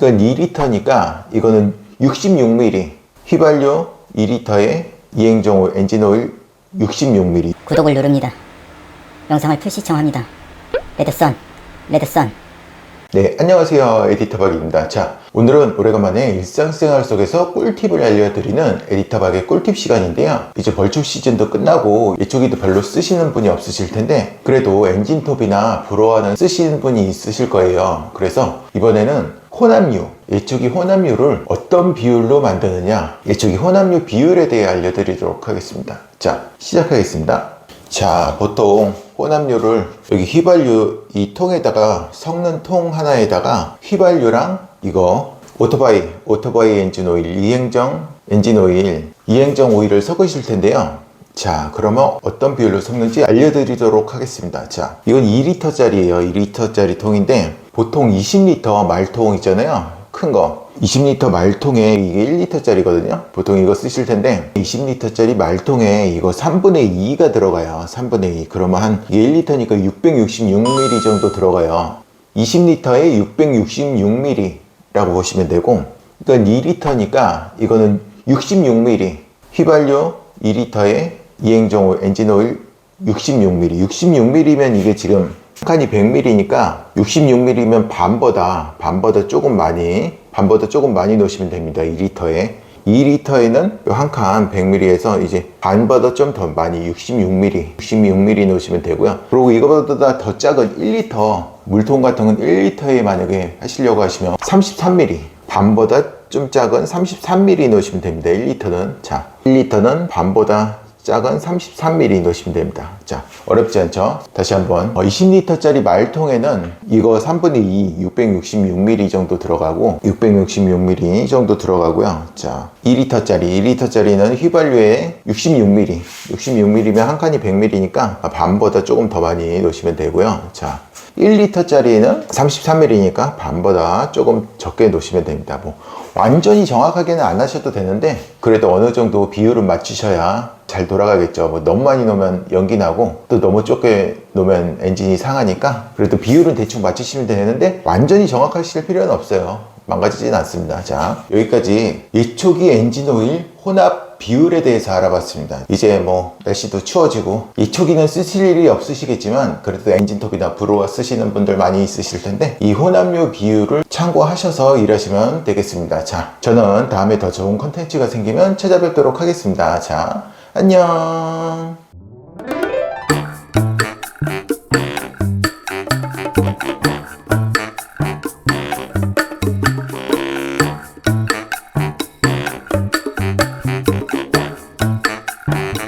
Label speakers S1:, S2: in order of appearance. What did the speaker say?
S1: 이건 2리터니까 이거는 66ml 휘발유 2리터에 이행정 엔진 오일 66ml
S2: 구독을 누릅니다. 영상을 풀시청합니다. 레드선, 레드선.
S1: 네, 안녕하세요. 에디터 박입니다. 자, 오늘은 오래간만에 일상생활 속에서 꿀팁을 알려드리는 에디터 박의 꿀팁 시간인데요. 이제 벌초 시즌도 끝나고 이쪽에도 별로 쓰시는 분이 없으실 텐데, 그래도 엔진톱이나 브로어는 쓰시는 분이 있으실 거예요. 그래서 이번에는 혼합류, 이쪽이 혼합류를 어떤 비율로 만드느냐, 이쪽이 혼합류 비율에 대해 알려드리도록 하겠습니다. 자, 시작하겠습니다. 자, 보통 혼합류를 여기 휘발유 이 통에다가 섞는 통 하나에다가 휘발유랑 이거 오토바이, 오토바이 엔진 오일, 이행정 엔진 오일, 이행정 오일을 섞으실 텐데요. 자, 그러면 어떤 비율로 섞는지 알려드리도록 하겠습니다. 자, 이건 2리터짜리예요. 2리터짜리 통인데 보통 20리터 말통 있잖아요. 큰 거. 20리터 말통에 이게 1리터짜리거든요. 보통 이거 쓰실 텐데 20리터짜리 말통에 이거 3분의 2가 들어가요. 3분의 2. 그러면 한 이게 1리터니까 666ml 정도 들어가요. 20리터에 666ml라고 보시면 되고 이건 2리터니까 이거는 66ml 휘발유 2리터에 이행정 오일, 엔진 오일 66ml 66ml면 이게 지금 한 칸이 100ml니까 66ml면 반보다 반보다 조금 많이 반보다 조금 많이 넣으시면 됩니다 2리터에. 2리터에는 한 칸 100ml에서 이제 반보다 좀 더 많이 66ml 66ml 넣으시면 되고요. 그리고 이거보다 더 작은 1리터 물통 같은 건 1리터에 만약에 하시려고 하시면 33ml 반보다 좀 작은 33ml 넣으시면 됩니다 1리터는. 자 1리터는 반보다 작은 33ml 넣으시면 됩니다. 자, 어렵지 않죠? 다시 한번. 20리터짜리 말통에는 이거 3분의 2, 666ml 정도 들어가고, 666ml 정도 들어가고요. 자, 2리터짜리, 2리터짜리는 휘발유에 66ml, 66ml면 한 칸이 100ml니까 반보다 조금 더 많이 넣으시면 되고요. 자, 1리터짜리는 33ml니까 반보다 조금 적게 놓으시면 됩니다. 뭐 완전히 정확하게는 안 하셔도 되는데 그래도 어느 정도 비율을 맞추셔야 잘 돌아가겠죠. 뭐 너무 많이 넣으면 연기 나고 또 너무 적게 넣으면 엔진이 상하니까 그래도 비율은 대충 맞추시면 되는데 완전히 정확하실 필요는 없어요. 망가지진 않습니다. 자, 여기까지 이초기 엔진 오일 혼합 비율에 대해서 알아봤습니다. 이제 뭐 날씨도 추워지고 이 초기는 쓰실 일이 없으시겠지만 그래도 엔진톱이나 브로어 쓰시는 분들 많이 있으실 텐데 이 혼합류 비율을 참고하셔서 일하시면 되겠습니다. 자, 저는 다음에 더 좋은 컨텐츠가 생기면 찾아뵙도록 하겠습니다. 자, 안녕.